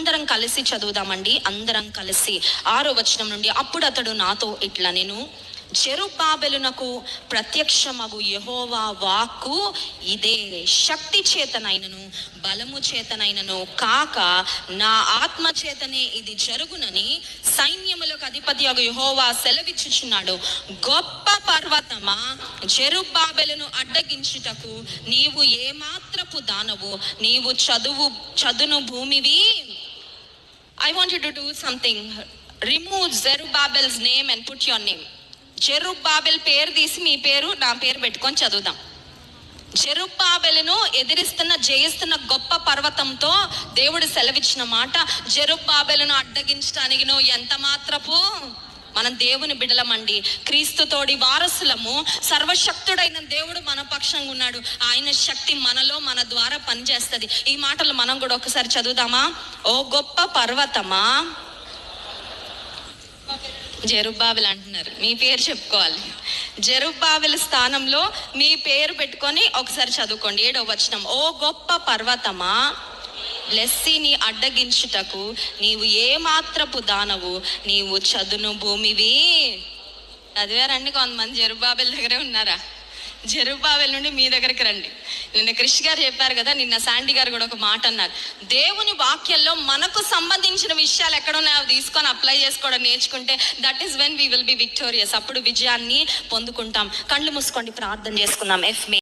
అందరం కలిసి చదువుదామండి అందరం కలిసి. ఆరో వచనం నుండి అప్పుడు అతడు నాతో ఇట్లా నేను చెరుపాబెలునకు ప్రత్యక్షమగు యహోవా వాక్కు ఇదే. శక్తి చేతనైనను బలము చేతనైనను కాక నా ఆత్మ చేతనే ఇది జరుగునని సైన్యములకు అధిపతి ఒక యహోవా సెలవిచ్చుచున్నాడు. గొప్ప పర్వతమా జెరుబాబెలును అడ్డగించుటకు నీవు ఏమాత్రపు దానవు. నీవు చదువు చదును భూమివి I want you to do something. Remove Zerubbabel's name and put your name. జెరుబ్బాబెల్ పేరు తీసి మీ పేరు నా పేరు పెట్టుకొని చదువుదాం జెరుబ్బాబెలును ఎదిరిస్తున్న జయిస్తున్న గొప్ప పర్వతంతో దేవుడు సెలవిచ్చిన మాట జెరుబ్బాబెలును అడ్డగించడానికి నువ్వు ఎంత మాత్రపు మనం దేవుని బిడలమండి క్రీస్తుతోడి వారసులము సర్వశక్తుడైన దేవుడు మన పక్షంగా ఉన్నాడు. ఆయన శక్తి మనలో మన ద్వారా పనిచేస్తుంది. ఈ మాటలు మనం కూడా ఒకసారి చదువుదామా? ఓ గొప్ప పర్వతమా? జెరుబ్బాబెల్ అంటున్నారు. మీ పేరు చెప్పుకోవాలి. జెరుబ్బాబెల్ స్థానంలో మీ పేరు పెట్టుకొని ఒకసారి చదువుకోండి. ఏడో వచనం. ఓ గొప్ప పర్వతమా? లెస్సిని అడ్డగించుటకు నీవు ఏ మాత్రపు దానవు నీవు చదును భూమివి. చదివారండి కొంతమంది జరుబాబెల దగ్గరే ఉన్నారా? జెరుబాబెల్ నుండి మీ దగ్గరికి రండి. నిన్న క్రిష్ గారు చెప్పారు కదా నిన్న శాండీ గారు కూడా ఒక మాట అన్నారు. దేవుని వాక్యంలో మనకు సంబంధించిన విషయాలు ఎక్కడున్నాయో అవి తీసుకొని అప్లై చేసుకోవడం నేర్చుకుంటే that is when we will be victorious అప్పుడు విజయాన్ని పొందుకుంటాం. కళ్ళు మూసుకోండి ప్రార్థన చేసుకుందాం. ఎఫ్ మే